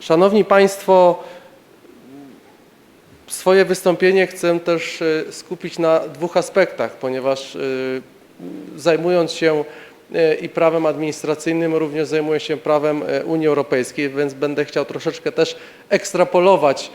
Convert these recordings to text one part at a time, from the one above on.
Szanowni Państwo, swoje wystąpienie chcę też e, skupić na dwóch aspektach, ponieważ e, zajmując się e, i prawem administracyjnym, również zajmuję się prawem Unii Europejskiej, więc będę chciał troszeczkę też ekstrapolować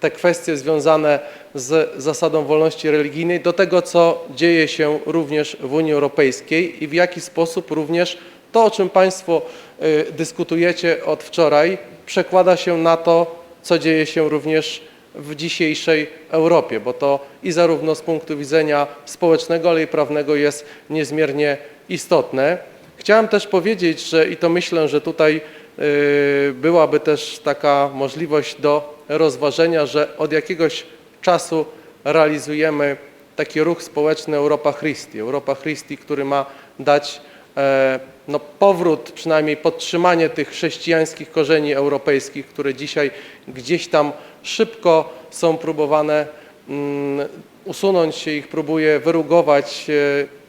te kwestie związane z zasadą wolności religijnej do tego, co dzieje się również w Unii Europejskiej i w jaki sposób również to, o czym Państwo y, dyskutujecie od wczoraj, przekłada się na to, co dzieje się również w dzisiejszej Europie, bo to i zarówno z punktu widzenia społecznego, ale i prawnego jest niezmiernie istotne. Chciałem też powiedzieć, że i to myślę, że tutaj y, byłaby też taka możliwość do rozważenia, że od jakiegoś czasu realizujemy taki ruch społeczny Europa Christi. Europa Christi, który ma dać e, no, powrót, przynajmniej podtrzymanie tych chrześcijańskich korzeni europejskich, które dzisiaj gdzieś tam szybko są próbowane mm, usunąć się ich, próbuje wyrugować e,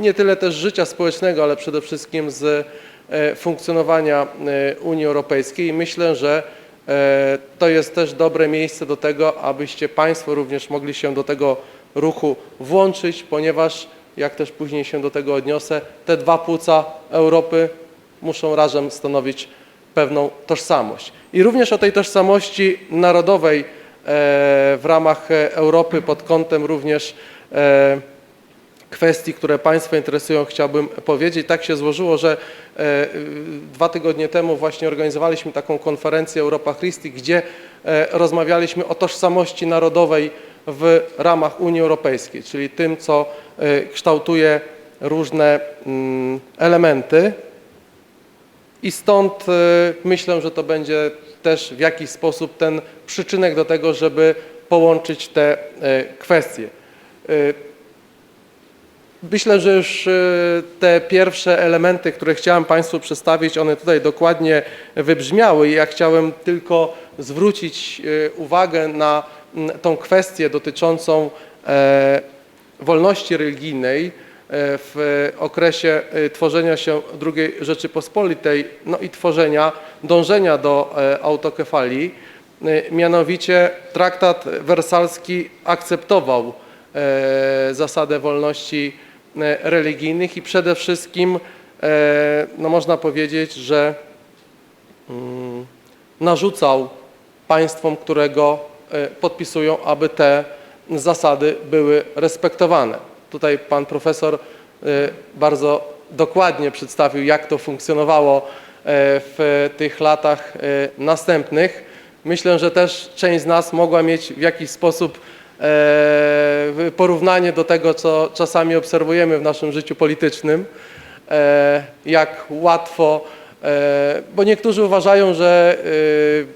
nie tyle też życia społecznego, ale przede wszystkim z e, funkcjonowania e, Unii Europejskiej. I myślę, że to jest też dobre miejsce do tego, abyście Państwo również mogli się do tego ruchu włączyć, ponieważ, jak też później się do tego odniosę, te dwa płuca Europy muszą razem stanowić pewną tożsamość. I również o tej tożsamości narodowej e, w ramach Europy pod kątem również e, kwestii, które Państwa interesują, chciałbym powiedzieć. Tak się złożyło, że e, dwa tygodnie temu właśnie organizowaliśmy taką konferencję Europa Christi, gdzie rozmawialiśmy o tożsamości narodowej w ramach Unii Europejskiej, czyli tym, co e, kształtuje różne mm, elementy. I stąd e, myślę, że to będzie też w jakiś sposób ten przyczynek do tego, żeby połączyć te e, kwestie. Myślę, że już te pierwsze elementy, które chciałem Państwu przedstawić, one tutaj dokładnie wybrzmiały ja chciałem tylko zwrócić uwagę na tą kwestię dotyczącą e, wolności religijnej e, w okresie e, tworzenia się II Rzeczypospolitej, no i tworzenia, dążenia do autokefalii. Mianowicie traktat wersalski akceptował zasadę wolności religijnych i przede wszystkim no można powiedzieć, że mm, narzucał państwom, które go e, podpisują, aby te zasady były respektowane. Tutaj pan profesor e, bardzo dokładnie przedstawił, jak to funkcjonowało e, w tych latach e, następnych. Myślę, że też część z nas mogła mieć w jakiś sposób e, porównanie do tego, co czasami obserwujemy w naszym życiu politycznym, e, jak łatwo, e, bo niektórzy uważają, że e,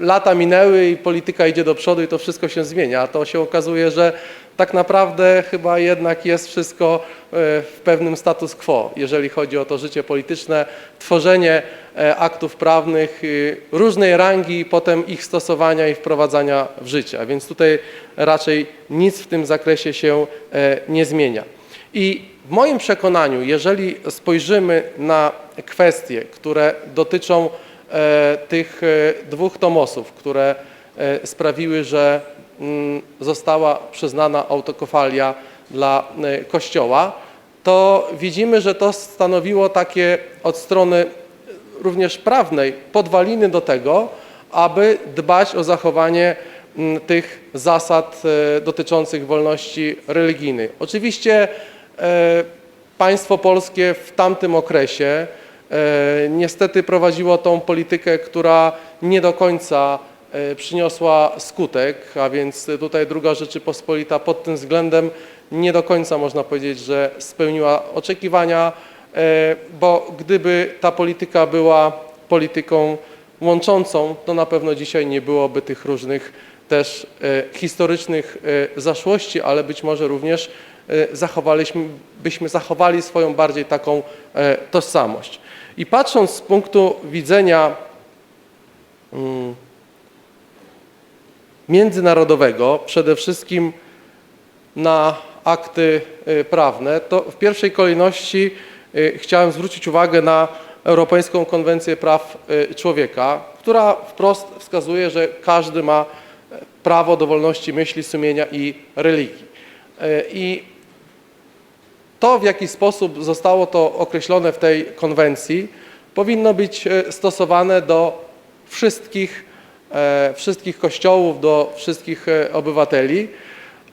lata minęły i polityka idzie do przodu i to wszystko się zmienia, a to się okazuje, że tak naprawdę chyba jednak jest wszystko e, w pewnym status quo, jeżeli chodzi o to życie polityczne, tworzenie e, aktów prawnych y, różnej rangi potem ich stosowania i wprowadzania w życie. A więc tutaj raczej nic w tym zakresie się e, nie zmienia. I w moim przekonaniu, jeżeli spojrzymy na kwestie, które dotyczą e, tych e, dwóch tomosów, które e, sprawiły, że mm, została przyznana autokofalia dla e, Kościoła, to widzimy, że to stanowiło takie od strony również prawnej podwaliny do tego, aby dbać o zachowanie mm, tych zasad e, dotyczących wolności religijnej. Oczywiście e, państwo polskie w tamtym okresie e, niestety prowadziło tą politykę, która nie do końca e, przyniosła skutek, a więc tutaj druga Rzeczypospolita pod tym względem nie do końca można powiedzieć, że spełniła oczekiwania, e, bo gdyby ta polityka była polityką łączącą, to na pewno dzisiaj nie byłoby tych różnych też e, historycznych e, zaszłości, ale być może również e, zachowaliśmy, byśmy zachowali swoją bardziej taką e, tożsamość. I patrząc z punktu widzenia mm, międzynarodowego, przede wszystkim na akty y, prawne, to w pierwszej kolejności y, chciałem zwrócić uwagę na Europejską Konwencję Praw y, Człowieka, która wprost wskazuje, że każdy ma prawo do wolności myśli, sumienia i religii. I to, w jaki sposób zostało to określone w tej konwencji, powinno być e, stosowane do wszystkich, e, wszystkich kościołów, do wszystkich e, obywateli,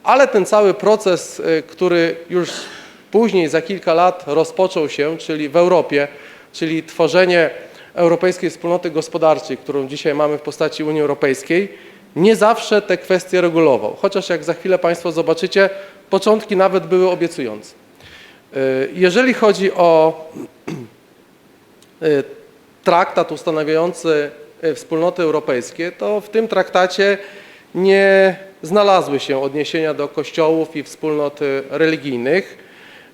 ale ten cały proces, który już później, za kilka lat rozpoczął się, czyli w Europie, czyli tworzenie Europejskiej Wspólnoty Gospodarczej, którą dzisiaj mamy w postaci Unii Europejskiej, nie zawsze te kwestie regulował. Chociaż jak za chwilę Państwo zobaczycie, początki nawet były obiecujące. Y, Jeżeli chodzi o y, traktat ustanawiający y, wspólnoty europejskie, to w tym traktacie nie znalazły się odniesienia do kościołów i wspólnot religijnych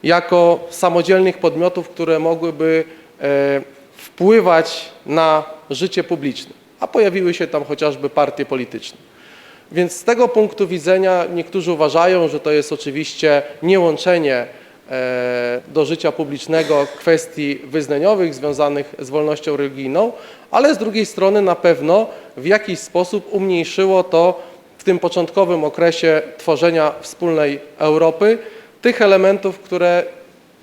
jako samodzielnych podmiotów, które mogłyby wpływać na życie publiczne, a pojawiły się tam chociażby partie polityczne. Więc z tego punktu widzenia niektórzy uważają, że to jest oczywiście niełączenie do życia publicznego kwestii wyznaniowych związanych z wolnością religijną, ale z drugiej strony na pewno w jakiś sposób umniejszyło to w tym początkowym okresie tworzenia wspólnej Europy tych elementów, które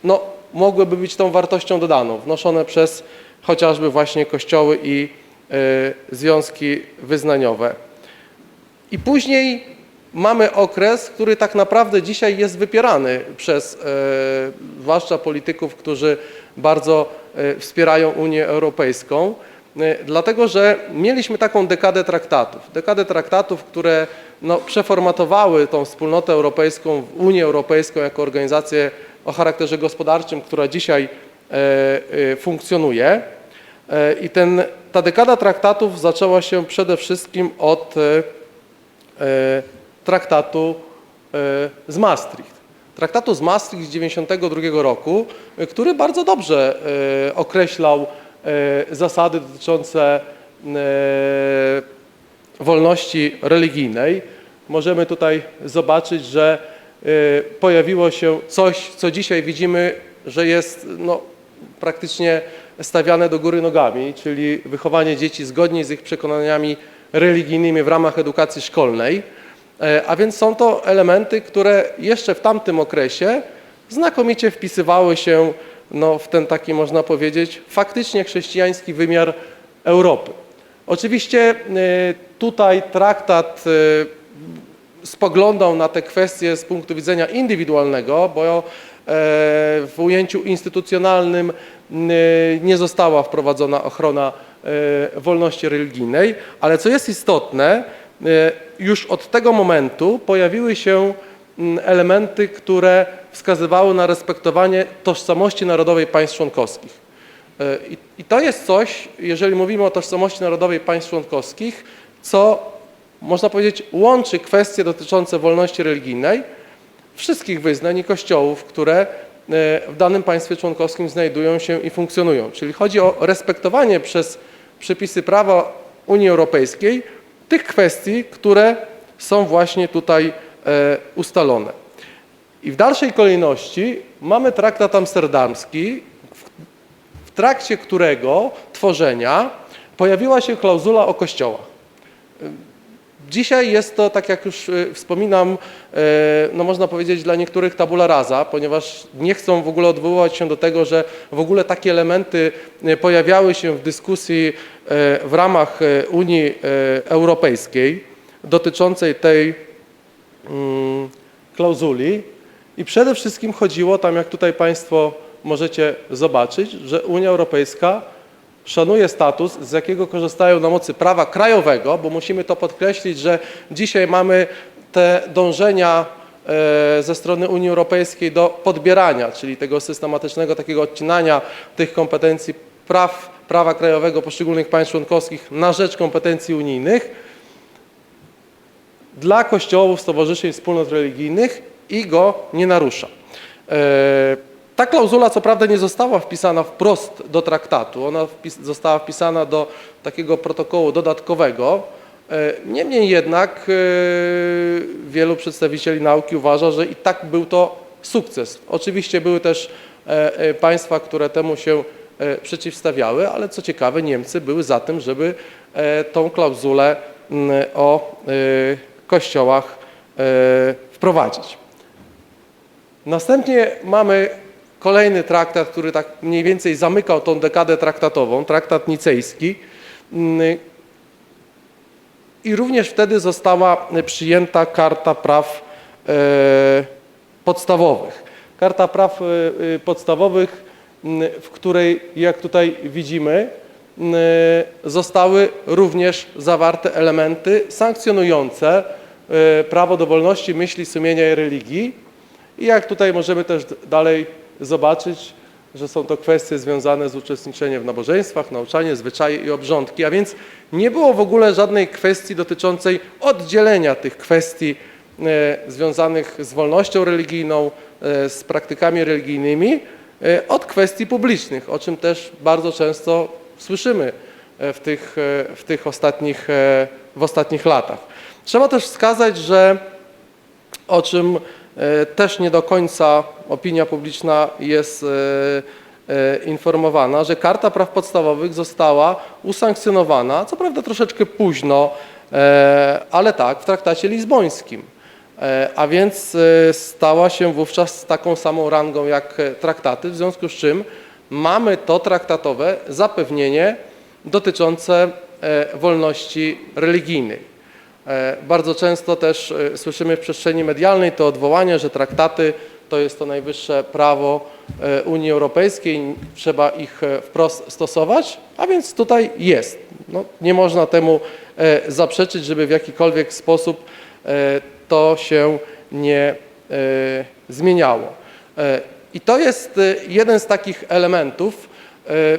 no, mogłyby być tą wartością dodaną, wnoszone przez chociażby właśnie kościoły i e, związki wyznaniowe. I później mamy okres, który tak naprawdę dzisiaj jest wypierany przez e, zwłaszcza polityków, którzy bardzo e, wspierają Unię Europejską, e, dlatego że mieliśmy taką dekadę traktatów. Dekadę traktatów, które no, przeformatowały tą wspólnotę europejską w Unię Europejską jako organizację o charakterze gospodarczym, która dzisiaj e, e, funkcjonuje. E, I ten, ta dekada traktatów zaczęła się przede wszystkim od e, e, traktatu e, z Maastricht. Traktatu z Maastricht z 1992 roku, e, który bardzo dobrze e, określał zasady dotyczące wolności religijnej. Możemy tutaj zobaczyć, że pojawiło się coś, co dzisiaj widzimy, że jest no, praktycznie stawiane do góry nogami, czyli wychowanie dzieci zgodnie z ich przekonaniami religijnymi w ramach edukacji szkolnej. E, A więc są to elementy, które jeszcze w tamtym okresie znakomicie wpisywały się no, w ten taki, można powiedzieć, faktycznie chrześcijański wymiar Europy. Oczywiście e, tutaj traktat e, spoglądał na te kwestie z punktu widzenia indywidualnego, bo w ujęciu instytucjonalnym nie została wprowadzona ochrona wolności religijnej, ale co jest istotne, już od tego momentu pojawiły się elementy, które wskazywały na respektowanie tożsamości narodowej państw członkowskich. E, I, I to jest coś, jeżeli mówimy o tożsamości narodowej państw członkowskich, co można powiedzieć łączy kwestie dotyczące wolności religijnej wszystkich wyznań i kościołów, które e, w danym państwie członkowskim znajdują się i funkcjonują. Czyli chodzi o respektowanie przez przepisy prawa Unii Europejskiej tych kwestii, które są właśnie tutaj e, ustalone. I w dalszej kolejności mamy traktat amsterdamski, w trakcie którego tworzenia pojawiła się klauzula o kościołach. Dzisiaj jest to, tak jak już y, wspominam, e, no można powiedzieć dla niektórych tabula rasa, ponieważ nie chcą w ogóle odwoływać się do tego, że w ogóle takie elementy e, pojawiały się w dyskusji w ramach Unii Europejskiej dotyczącej tej mm, klauzuli. I przede wszystkim chodziło tam, jak tutaj Państwo możecie zobaczyć, że Unia Europejska szanuje status, z jakiego korzystają na mocy prawa krajowego, bo musimy to podkreślić, że dzisiaj mamy te dążenia e, ze strony Unii Europejskiej do podbierania, czyli tego systematycznego takiego odcinania tych kompetencji praw, prawa krajowego poszczególnych państw członkowskich na rzecz kompetencji unijnych dla kościołów, stowarzyszeń, wspólnot religijnych i go nie narusza. Ta klauzula co prawda nie została wpisana wprost do traktatu, ona wpis, została wpisana do takiego protokołu dodatkowego. E, Niemniej jednak e, wielu przedstawicieli nauki uważa, że i tak był to sukces. Oczywiście były też e, państwa, które temu się przeciwstawiały, ale co ciekawe, Niemcy były za tym, żeby tą klauzulę o kościołach wprowadzić. Następnie mamy kolejny traktat, który tak mniej więcej zamykał tą dekadę traktatową, traktat nicejski. Mm, I również wtedy została przyjęta Karta Praw e, Podstawowych. Karta Praw e, e, Podstawowych, mm, w której, jak tutaj widzimy, mm, zostały również zawarte elementy sankcjonujące prawo do wolności myśli, sumienia i religii. I jak tutaj możemy też dalej zobaczyć, że są to kwestie związane z uczestniczeniem w nabożeństwach, nauczanie, zwyczaje i obrządki, a więc nie było w ogóle żadnej kwestii dotyczącej oddzielenia tych kwestii e, związanych z wolnością religijną, e, z praktykami religijnymi e, od kwestii publicznych, o czym też bardzo często słyszymy w tych, w tych ostatnich, w ostatnich latach. Trzeba też wskazać, że o czym też nie do końca opinia publiczna jest e, e, informowana, że Karta Praw Podstawowych została usankcjonowana, co prawda troszeczkę późno, e, ale tak, w traktacie lizbońskim. E, A więc e, stała się wówczas taką samą rangą jak e, traktaty, w związku z czym mamy to traktatowe zapewnienie dotyczące e, wolności religijnej. E, Bardzo często też e, słyszymy w przestrzeni medialnej to odwołanie, że traktaty to jest to najwyższe prawo e, Unii Europejskiej, trzeba ich wprost stosować, a więc tutaj jest. No, nie można temu zaprzeczyć, żeby w jakikolwiek sposób to się nie zmieniało. I to jest jeden z takich elementów,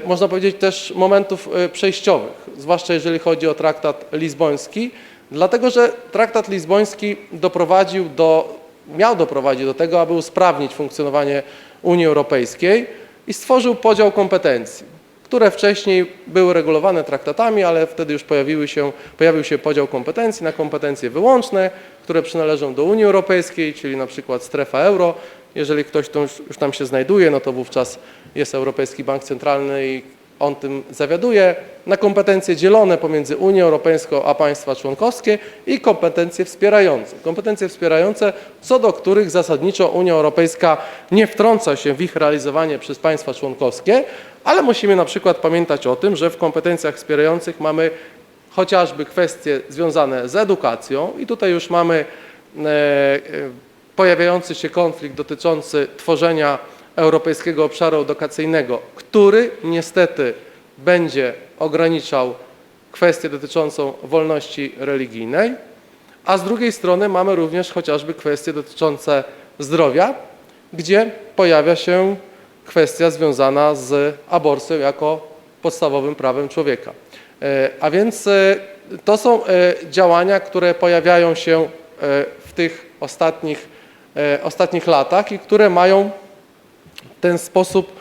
można powiedzieć też momentów przejściowych, zwłaszcza jeżeli chodzi o traktat lizboński, dlatego że traktat lizboński doprowadził do, miał doprowadzić do tego, aby usprawnić funkcjonowanie Unii Europejskiej i stworzył podział kompetencji, które wcześniej były regulowane traktatami, ale wtedy już pojawiły się, pojawił się podział kompetencji na kompetencje wyłączne, które przynależą do Unii Europejskiej, czyli na przykład strefa euro. Jeżeli ktoś już tam się znajduje, no to wówczas jest Europejski Bank Centralny i on tym zawiaduje, na kompetencje dzielone pomiędzy Unią Europejską a państwa członkowskie i kompetencje wspierające. Kompetencje wspierające, co do których zasadniczo Unia Europejska nie wtrąca się w ich realizowanie przez państwa członkowskie, ale musimy na przykład pamiętać o tym, że w kompetencjach wspierających mamy chociażby kwestie związane z edukacją i tutaj już mamy e, e, pojawiający się konflikt dotyczący tworzenia Europejskiego Obszaru Edukacyjnego, który niestety będzie ograniczał kwestię dotyczącą wolności religijnej, a z drugiej strony mamy również chociażby kwestie dotyczące zdrowia, gdzie pojawia się kwestia związana z aborcją jako podstawowym prawem człowieka. E, A więc e, to są e, działania, które pojawiają się w tych ostatnich, ostatnich latach i które mają ten sposób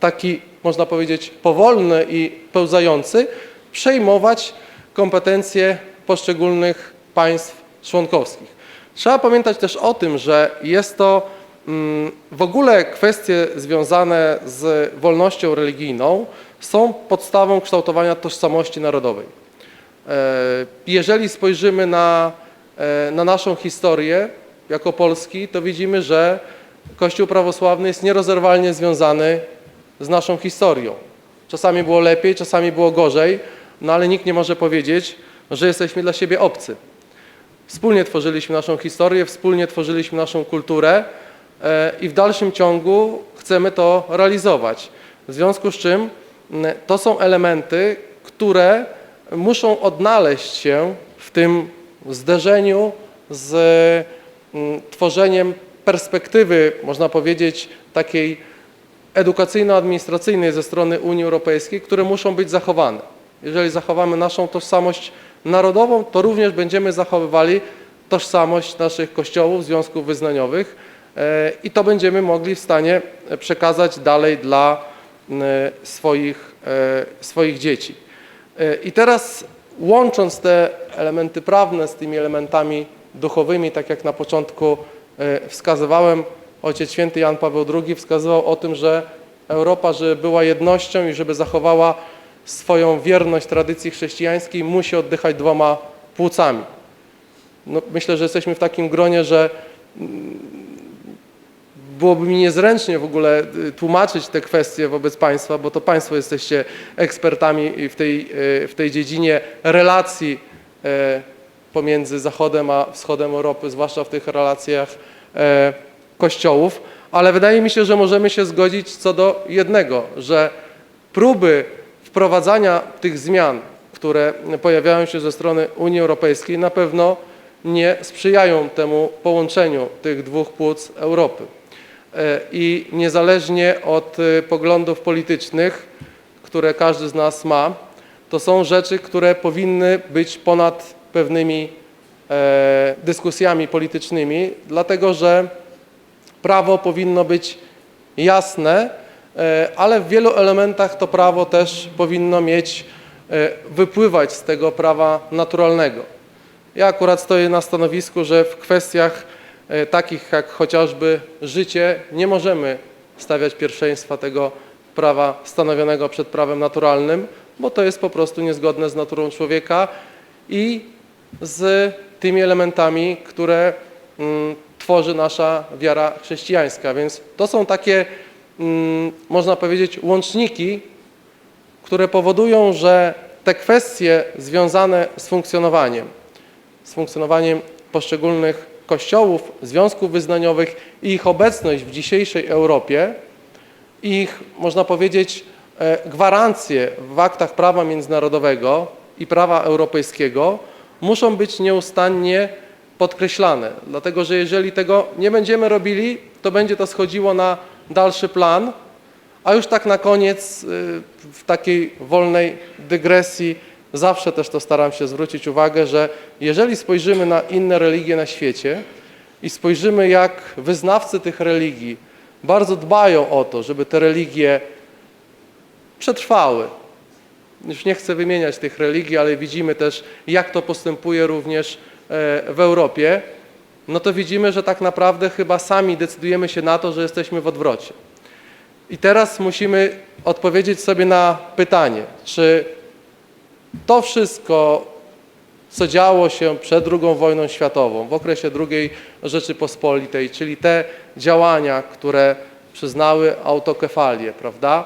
taki, można powiedzieć, powolny i pełzający, przejmować kompetencje poszczególnych państw członkowskich. Trzeba pamiętać też o tym, że jest to mm, w ogóle kwestie związane z wolnością religijną są podstawą kształtowania tożsamości narodowej. E, Jeżeli spojrzymy na, e, na naszą historię jako Polski, to widzimy, że Kościół prawosławny jest nierozerwalnie związany z naszą historią. Czasami było lepiej, czasami było gorzej, no ale nikt nie może powiedzieć, że jesteśmy dla siebie obcy. Wspólnie tworzyliśmy naszą historię, wspólnie tworzyliśmy naszą kulturę e, i w dalszym ciągu chcemy to realizować. W związku z czym to są elementy, które muszą odnaleźć się w tym zderzeniu z tworzeniem perspektywy, można powiedzieć, takiej edukacyjno-administracyjnej ze strony Unii Europejskiej, które muszą być zachowane. Jeżeli zachowamy naszą tożsamość narodową, to również będziemy zachowywali tożsamość naszych kościołów, związków wyznaniowych e, i to będziemy mogli w stanie przekazać dalej dla m, swoich, e, swoich dzieci. E, I teraz łącząc te elementy prawne z tymi elementami duchowymi, tak jak na początku e, wskazywałem, Ojciec Święty Jan Paweł II wskazywał o tym, że Europa, żeby była jednością i żeby zachowała swoją wierność tradycji chrześcijańskiej, musi oddychać dwoma płucami. No, myślę, że jesteśmy w takim gronie, że mm, byłoby mi niezręcznie w ogóle y, tłumaczyć te kwestie wobec Państwa, bo to Państwo jesteście ekspertami w tej, y, w tej dziedzinie relacji e, pomiędzy Zachodem a Wschodem Europy, zwłaszcza w tych relacjach kościołów, ale wydaje mi się, że możemy się zgodzić co do jednego, że próby wprowadzania tych zmian, które pojawiają się ze strony Unii Europejskiej, na pewno nie sprzyjają temu połączeniu tych dwóch płuc Europy. E, I niezależnie od e, poglądów politycznych, które każdy z nas ma, to są rzeczy, które powinny być ponad pewnymi e, dyskusjami politycznymi, dlatego że prawo powinno być jasne, e, ale w wielu elementach to prawo też powinno mieć, e, wypływać z tego prawa naturalnego. Ja akurat stoję na stanowisku, że w kwestiach e, takich jak chociażby życie nie możemy stawiać pierwszeństwa tego prawa stanowionego przed prawem naturalnym, bo to jest po prostu niezgodne z naturą człowieka i z tymi elementami, które tworzy nasza wiara chrześcijańska. Więc to są takie, mm, można powiedzieć, łączniki, które powodują, że te kwestie związane z funkcjonowaniem, z funkcjonowaniem poszczególnych kościołów, związków wyznaniowych i ich obecność w dzisiejszej Europie, ich, można powiedzieć, e, gwarancje w aktach prawa międzynarodowego i prawa europejskiego muszą być nieustannie podkreślane. Dlatego, że jeżeli tego nie będziemy robili, to będzie to schodziło na dalszy plan, a już tak na koniec, y, w takiej wolnej dygresji, zawsze też to staram się zwrócić uwagę, że jeżeli spojrzymy na inne religie na świecie i spojrzymy, jak wyznawcy tych religii bardzo dbają o to, żeby te religie przetrwały. Już nie chcę wymieniać tych religii, ale widzimy też, jak to postępuje również w Europie, no to widzimy, że tak naprawdę chyba sami decydujemy się na to, że jesteśmy w odwrocie. I teraz musimy odpowiedzieć sobie na pytanie, czy to wszystko, co działo się przed II wojną światową, w okresie II Rzeczypospolitej, czyli te działania, które przyznały autokefalię, prawda?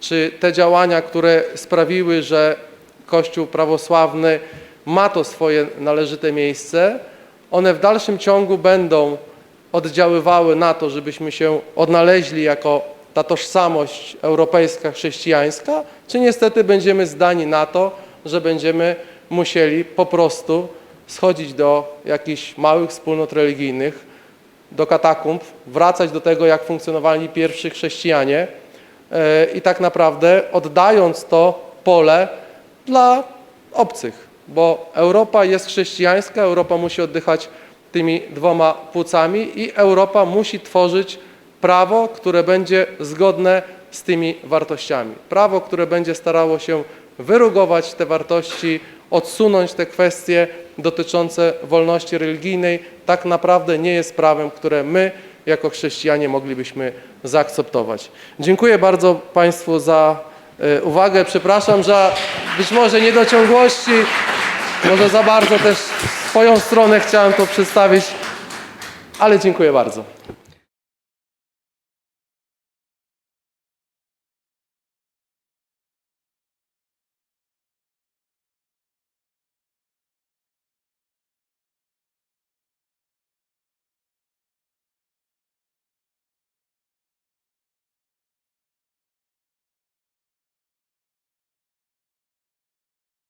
Czy te działania, które sprawiły, że Kościół prawosławny ma to swoje należyte miejsce, one w dalszym ciągu będą oddziaływały na to, żebyśmy się odnaleźli jako ta tożsamość europejska, chrześcijańska, czy niestety będziemy zdani na to, że będziemy musieli po prostu schodzić do jakichś małych wspólnot religijnych, do katakumb, wracać do tego, jak funkcjonowali pierwsi chrześcijanie e, i tak naprawdę oddając to pole dla obcych, bo Europa jest chrześcijańska, Europa musi oddychać tymi dwoma płucami i Europa musi tworzyć prawo, które będzie zgodne z tymi wartościami. Prawo, które będzie starało się wyrugować te wartości, odsunąć te kwestie dotyczące wolności religijnej, tak naprawdę nie jest prawem, które my jako chrześcijanie moglibyśmy zaakceptować. Dziękuję bardzo Państwu za e, uwagę. Przepraszam za być może niedociągłości, może za bardzo też swoją stronę chciałem to przedstawić, ale dziękuję bardzo.